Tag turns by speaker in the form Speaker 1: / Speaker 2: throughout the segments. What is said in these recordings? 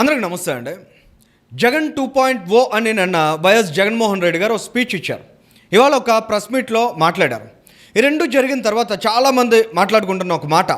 Speaker 1: అందరికి నమస్తే అండి. జగన్ టూ పాయింట్ ఓ అని నిన్న వైఎస్ జగన్మోహన్ రెడ్డి గారు ఒక స్పీచ్ ఇచ్చారు. ఇవాళ ఒక ప్రెస్ మీట్లో మాట్లాడారు. ఈ రెండు జరిగిన తర్వాత చాలామంది మాట్లాడుకుంటున్న ఒక మాట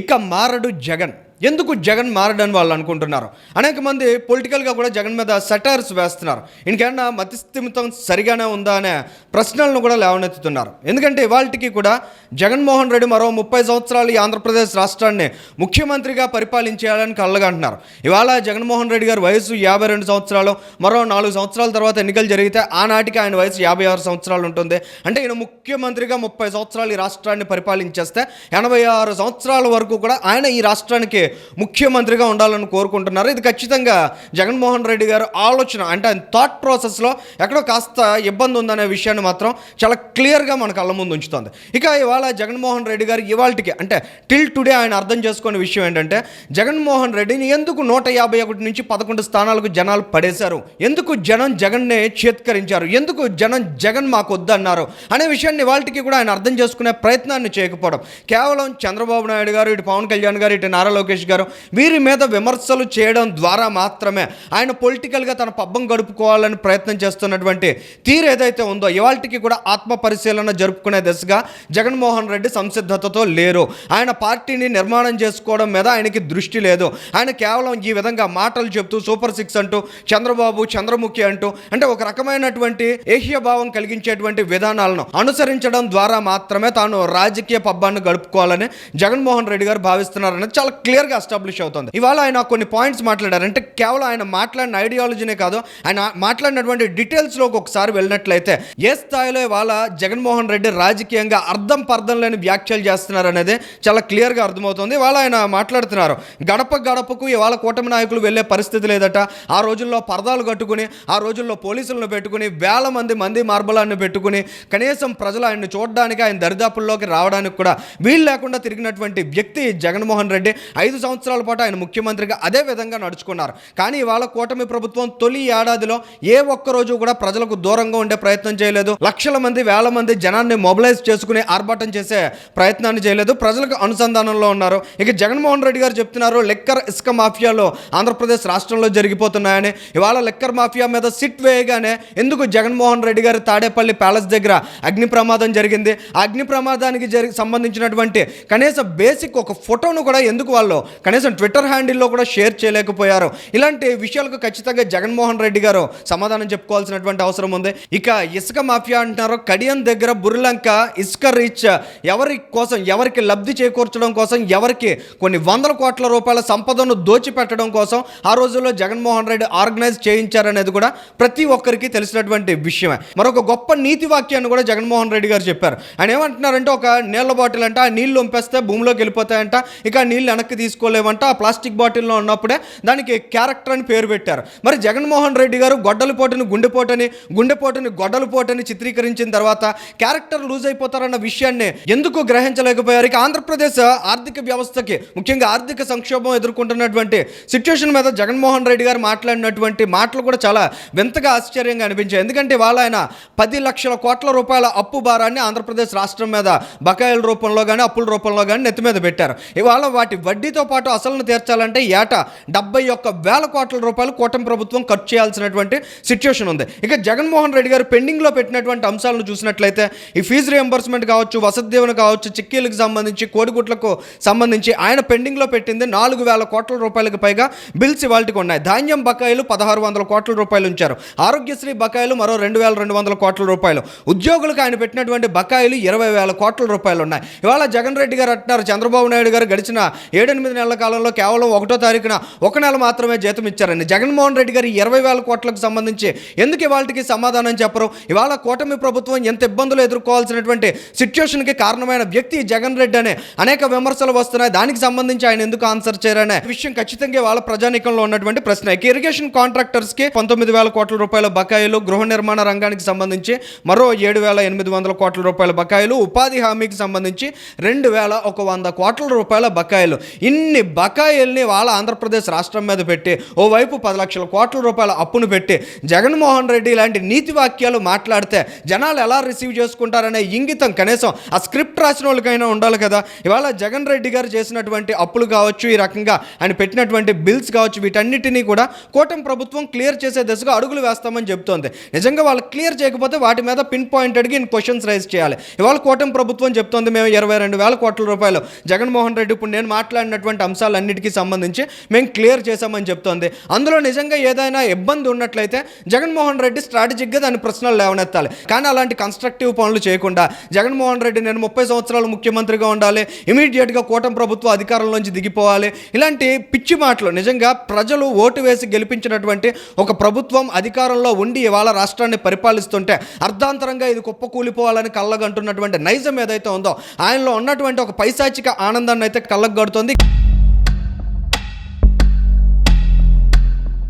Speaker 1: ఇక మారడు జగన్. ఎందుకు జగన్ మారడని వాళ్ళు అనుకుంటున్నారు? అనేక మంది పొలిటికల్గా కూడా జగన్ మీద సెటర్స్ వేస్తున్నారు. ఇంకేమన్నా మతిస్థిమితం సరిగానే ఉందా అనే ప్రశ్నలను కూడా లేవనెత్తుతున్నారు. ఎందుకంటే ఇవాళకి కూడా జగన్మోహన్ రెడ్డి మరో ముప్పై సంవత్సరాలు ఈ ఆంధ్రప్రదేశ్ రాష్ట్రాన్ని ముఖ్యమంత్రిగా పరిపాలించేయాలని కళ్ళగంటున్నారు ఇవాళ జగన్మోహన్ రెడ్డి గారి వయసు యాభై రెండు సంవత్సరాలు మరో నాలుగు సంవత్సరాల తర్వాత ఎన్నికలు జరిగితే ఆనాటికి ఆయన వయసు యాభై ఆరు సంవత్సరాలు ఉంటుంది. అంటే ఈయన ముఖ్యమంత్రిగా ముప్పై సంవత్సరాలు ఈ రాష్ట్రాన్ని పరిపాలించేస్తే ఎనభై ఆరు సంవత్సరాల వరకు కూడా ఆయన ఈ రాష్ట్రానికి ముఖ్యమంత్రిగా ఉండాలని కోరుకుంటున్నారు. ఇది ఖచ్చితంగా జగన్మోహన్ రెడ్డి గారు ఆలోచన అంటే ఆయన థాట్ ప్రాసెస్లో ఎక్కడో కాస్త ఇబ్బంది ఉందనే విషయాన్ని మాత్రం చాలా క్లియర్గా మన కళ్ళ ముందు ఉంచుతుంది. ఇక ఇవాళ జగన్మోహన్ రెడ్డి గారు ఇవాళకి అంటే టిల్ టుడే ఆయన అర్థం చేసుకునే విషయం ఏంటంటే జగన్మోహన్ రెడ్డిని ఎందుకు నూట యాభై ఒకటి నుంచి పదకొండు స్థానాలకు జనాలు పడేశారు? ఎందుకు జనం జగన్నే చేత్కరించారు? ఎందుకు జనం జగన్ మాకు వద్దన్నారు? అనే విషయాన్ని వాళ్ళకి కూడా ఆయన అర్థం చేసుకునే ప్రయత్నాన్ని చేయకపోవడం. కేవలం చంద్రబాబు నాయుడు గారు ఇటు పవన్ కళ్యాణ్ గారు ఇటు నారా లోకేష్ గారు వీరి మీద విమర్శలు చేయడం ద్వారా మాత్రమే ఆయన పొలిటికల్గా తన పబ్బం గడుపుకోవాలని ప్రయత్నం చేస్తున్నటువంటి తీరు ఏదైతే ఉందో ఇవాళకి కూడా ఆత్మ పరిశీలన జరుపుకునే దిశగా జగన్మోహన్ రెడ్డి సంసిద్ధతతో లేరు. ఆయన పార్టీని నిర్మాణం చేసుకోవడం మీద ఆయనకి దృష్టి లేదు. ఆయన కేవలం ఈ విధంగా మాటలు చెప్తూ సూపర్ సిక్స్ అంటూ చంద్రబాబు చంద్రముఖి అంటూ అంటే ఒక రకమైనటువంటి ఏహ్యభావం కలిగించేటువంటి విధానాలను అనుసరించడం ద్వారా మాత్రమే తాను రాజకీయ పబ్బాన్ని గడుపుకోవాలని జగన్మోహన్ రెడ్డి గారు భావిస్తున్నారనేది చాలా క్లియర్గా ఎస్టాబ్లిష్ అవుతుంది. ఇవాళ ఆయన కొన్ని పాయింట్స్ మాట్లాడారు. అంటే కేవలం ఆయన మాట్లాడిన ఐడియాలజీనే కాదు ఆయన మాట్లాడినటువంటి డీటెయిల్స్లోకి ఒకసారి వెళ్ళినట్లయితే ఏ స్థాయిలో ఇవాళ జగన్మోహన్ రెడ్డి రాజకీయంగా అర్థం పర్థం లేని వ్యాఖ్యలు చేస్తున్నారు అనేది చాలా క్లియర్గా అర్థమవుతుంది. ఇవాళ ఆయన మాట్లాడుతున్నారు. గడప గడపకు ఇవాళ కూటమి నాయకులు వెళ్ళే పరిస్థితి లేదట. ఆ రోజుల్లో పరదాలు కట్టుకుని ఆ రోజుల్లో పోలీసులను పెట్టుకుని వేల మంది మంది మార్బలాన్ని పెట్టుకుని కనీసం ప్రజలు ఆయన్ని చూడడానికి ఆయన దరిదాపుల్లోకి రావడానికి కూడా వీలు లేకుండా తిరిగినటువంటి వ్యక్తి జగన్మోహన్ రెడ్డి ఐదు సంవత్సరాల పాటు ఆయన ముఖ్యమంత్రిగా అదే విధంగా నడుచుకున్నారు. కానీ ఇవాళ కూటమి ప్రభుత్వం తొలి ఏడాదిలో ఏ ఒక్క రోజు కూడా ప్రజలకు దూరంగా ఉండే ప్రయత్నం చేయలేదు. లక్షల మంది వేల మంది జనాన్ని మొబిలైజ్ చేసుకుని ఆర్భాటం చేసే ప్రయత్నాన్ని చేయలేదు. ప్రజలకు అనుసంధానంలో ఉన్నారు. ఇక జగన్మోహన్ రెడ్డి గారు చెప్తున్నారు లెక్కర్ ఇసుక మాఫియాలో ఆంధ్రప్రదేశ్ రాష్ట్రంలో జరిగిపోతున్నాయని. ఇవాళ లెక్కర్ మాఫియా మీద సిట్ వేయగానే ఎందుకు జగన్మోహన్ రెడ్డి గారు తాడేపల్లి ప్యాలెస్ దగ్గర అగ్ని ప్రమాదం జరిగింది? ఆ అగ్ని ప్రమాదానికి జరి సంబంధించినటువంటి కనీస బేసిక్ ఒక ఫోటోను కూడా ఎందుకు వాళ్ళు కనీసం ట్విట్టర్ హ్యాండిల్లో కూడా షేర్ చేయలేకపోయారు. ఇలాంటి విషయాలకు ఖచ్చితంగా జగన్మోహన్ రెడ్డి గారు సమాధానం చెప్పుకోవాల్సినటువంటి అవసరం ఉంది. ఇక ఇసుక మాఫియా అంటున్నారు. కడియం దగ్గర బుర్లంక ఇసుక రీచ్. ఎవరి కోసం ఎవరికి లబ్ధి చేకూర్చడం కోసం ఎవరికి కొన్ని వందల కోట్ల రూపాయల సంపదను దోచిపెట్టడం కోసం ఆ రోజుల్లో జగన్మోహన్ రెడ్డి ఆర్గనైజ్ చేయించారనేది కూడా ప్రతి ఒక్కరికి తెలిసినటువంటి విషయమే. మరొక గొప్ప నీతి వాక్యాన్ని కూడా జగన్మోహన్ రెడ్డి గారు చెప్పారు. ఆయన ఏమంటున్నారంటే ఒక నీళ్ళ బాటిల్ అంట ఆ నీళ్ళు వంపేస్తే భూమిలోకి వెళ్ళిపోతాయంట. ఇక ఆ నీళ్ళు వెనక్కి తీసుకోలేమంటే ఆ ప్లాస్టిక్ బాటిల్లో ఉన్నప్పుడే దానికి క్యారెక్టర్ అని పేరు పెట్టారు. మరి జగన్మోహన్ రెడ్డి గారు గొడ్డలి పోటుని గుండెపోటని గుండెపోటుని గొడ్డలి పోటని చిత్రీకరించిన తర్వాత క్యారెక్టర్ లూజ్ అయిపోతారన్న విషయాన్ని ఎందుకు గ్రహించలేకపోయారు? ఇక ఆంధ్రప్రదేశ్ ఆర్థిక వ్యవస్థకి ముఖ్యంగా ఆర్థిక సంక్షోభం ఎదుర్కొంటున్నటువంటి సిచ్యువేషన్ మీద జగన్మోహన్ రెడ్డి గారు మాట్లాడినటువంటి మాటలు కూడా చాలా వింతగా ఆశ్చర్యంగా అనిపించాయి. ఎందుకంటే వాళ్ళ ఆయన పది లక్షల కోట్ల రూపాయల అప్పు భారాన్ని ఆంధ్రప్రదేశ్ రాష్ట్రం మీద బకాయిల రూపంలో కానీ అప్పుల రూపంలో కానీ నెత్తి మీద పెట్టారు. ఇవాళ వాటి వడ్డీతో పాటు అసలును తీర్చాలంటే ఏటా డెబ్బై ఒక్క వేల కోట్ల రూపాయలు కూటమి ప్రభుత్వం ఖర్చు చేయాల్సినటువంటి సిచ్యువేషన్ ఉంది. ఇక జగన్మోహన్ రెడ్డి గారు పెండింగ్లో పెట్టినటువంటి అంశాలను చూసినట్లయితే ఈ ఫీజు రియంబర్స్మెంట్ కావచ్చు వసతి దీవెన కావచ్చు చిక్కీలకు సంబంధించి కోడిగుట్లకు సంబంధించి ఆయన పెండింగ్లో పెట్టింది నాలుగు వేల కోట్ల రూపాయలకు పైగా బిల్స్ ఇవాళకి ఉన్నాయి. ధాన్యం బకాయిలు పదహారు వందల కోట్ల రూపాయలు ఉంచారు. ఆరోగ్యశ్రీ బకాయిలు మరో రెండు వేల రెండు వందల కోట్ల రూపాయలు. ఉద్యోగులకు ఆయన పెట్టినటువంటి బకాయిలు ఇరవై వేల కోట్ల రూపాయలు ఉన్నాయి. ఇవాళ జగన్ రెడ్డి గారు అంటున్నారు చంద్రబాబు నాయుడు గారు గడిచిన ఏడెనిమిది నెలల కాలంలో కేవలం ఒకటో తారీఖున ఒక నెల మాత్రమే జీతం ఇచ్చారని జగన్మోహన్ రెడ్డి గారు ఇరవై వేల కోట్లకు సంబంధించి ఎందుకు ఇవాళకి సమాధానం చెప్పరు? ఇవాళ కూటమి ప్రభుత్వం ఎంత ఇబ్బందులు ఎదుర్కోవాల్సినటువంటి సిచ్యువేషన్కి కారణమైన వ్యక్తి జగన్ రెడ్డి అనే అనేక విమర్శలు వస్తున్నాయి. దానికి సంబంధించి ఆయన ఎందుకు ఆన్సర్ చేయరనే విషయం ఖచ్చితంగా వాళ్ళ ప్రజానీకంలో ఉన్నటువంటి ప్రశ్న. ఇరిగేషన్ కాంట్రాక్టర్స్కి పంతొమ్మిది వేల కోట్ల రూపాయల బకాయిలు గృహ నిర్మాణ రంగానికి సంబంధించి మరో ఏడు వేల ఎనిమిది వందల కోట్ల రూపాయల బకాయిలు ఉపాధి హామీకి సంబంధించి రెండు వేల ఒక వంద కోట్ల రూపాయల బకాయిలు. ఇన్ని ఇన్ని బకాయిల్ని వాళ్ళ ఆంధ్రప్రదేశ్ రాష్ట్రం మీద పెట్టి ఓవైపు పది లక్షల కోట్ల రూపాయల అప్పును పెట్టి జగన్మోహన్ రెడ్డి ఇలాంటి నీతి వాక్యాలు మాట్లాడితే జనాలు ఎలా రిసీవ్ చేసుకుంటారనే ఇంగితం కనీసం ఆ స్క్రిప్ట్ రాసిన వాళ్ళకైనా ఉండాలి కదా. ఇవాళ జగన్ రెడ్డి గారు చేసినటువంటి అప్పులు కావచ్చు ఈ రకంగా ఆయన పెట్టినటువంటి బిల్స్ కావచ్చు వీటన్నిటినీ కూడా కూటమి ప్రభుత్వం క్లియర్ చేసే దిశగా అడుగులు వేస్తామని చెప్తోంది. నిజంగా వాళ్ళు క్లియర్ చేయకపోతే వాటి మీద పిన్ పాయింటెడ్గా ఇన్ క్వశ్చన్స్ రైజ్ చేయాలి. ఇవాళ కూటమి ప్రభుత్వం చెప్తోంది మేము ఇరవై రెండు వేల కోట్ల రూపాయలు. జగన్మోహన్ రెడ్డి ఇప్పుడు నేను మాట్లాడినటువంటి అంశాలన్నిటికీ సంబంధించి మేము క్లియర్ చేశామని చెప్తోంది. అందులో నిజంగా ఏదైనా ఇబ్బంది ఉన్నట్లయితే జగన్మోహన్ రెడ్డి స్ట్రాటజిక్గా దాని ప్రశ్నలు లేవనెత్తాలి. కానీ అలాంటి కన్స్ట్రక్టివ్ పనులు చేయకుండా జగన్మోహన్ రెడ్డి నేను ముప్పై సంవత్సరాలు ముఖ్యమంత్రిగా ఉండాలి ఇమీడియట్గా కూటమి ప్రభుత్వ అధికారంలోంచి దిగిపోవాలి ఇలాంటి పిచ్చి మాటలు నిజంగా ప్రజలు ఓటు వేసి గెలిపించినటువంటి ఒక ప్రభుత్వం అధికారంలో ఉండి ఇవాళ రాష్ట్రాన్ని పరిపాలిస్తుంటే అర్ధాంతరంగా ఇది కుప్పకూలిపోవాలని కళ్ళగంటున్నటువంటి నైజం ఏదైతే ఉందో ఆయనలో ఉన్నటువంటి ఒక పైశాచిక ఆనందాన్ని అయితే కళ్ళగడుతోంది